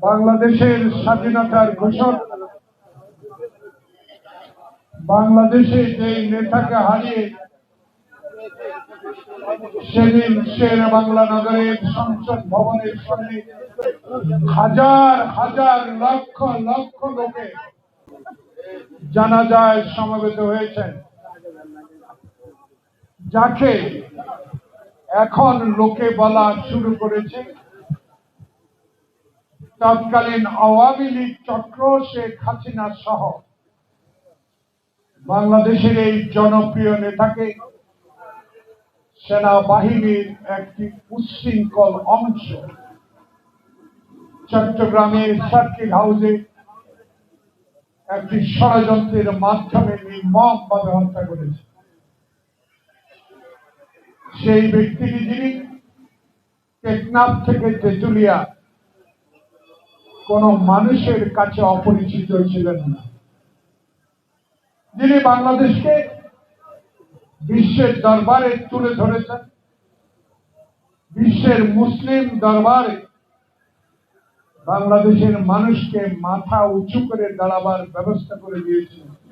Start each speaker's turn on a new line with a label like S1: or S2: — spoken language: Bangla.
S1: বাংলাদেশের স্বাধীনতার ঘোষক। বাংলাদেশে যে নেতাকে হারিয়ে সেদিন শের বাংলা নগরের সংসদ ভবনের সামনে হাজার হাজার, লক্ষ লক্ষ লোকে জানাজায় সমবেত হয়েছেন। যাকে এখন লোকে বলা শুরু করেছে তৎকালীন আওয়ামী লীগ চক্র শেখ হাসিনা সহ বাংলাদেশের এই জনপ্রিয় নেতাকে সেনাবাহিনীর একটি উচ্ছৃঙ্খল অংশ চট্টগ্রামের সার্কিট হাউসে একটি ষড়যন্ত্রের মাধ্যমে নির্মমভাবে হত্যা করেছে। সেই ব্যক্তিটি যিনি টেকনাফ থেকে তেতুলিয়া কোন মানুষের কাছে অপরিচিত ছিলেন না। যিনি বাংলাদেশকে বিশ্বের দরবারে তুলে ধরেছেন, বিশ্বের মুসলিম দরবারে বাংলাদেশের মানুষকে মাথা উঁচু করে দাঁড়াবার ব্যবস্থা করে দিয়েছিলেন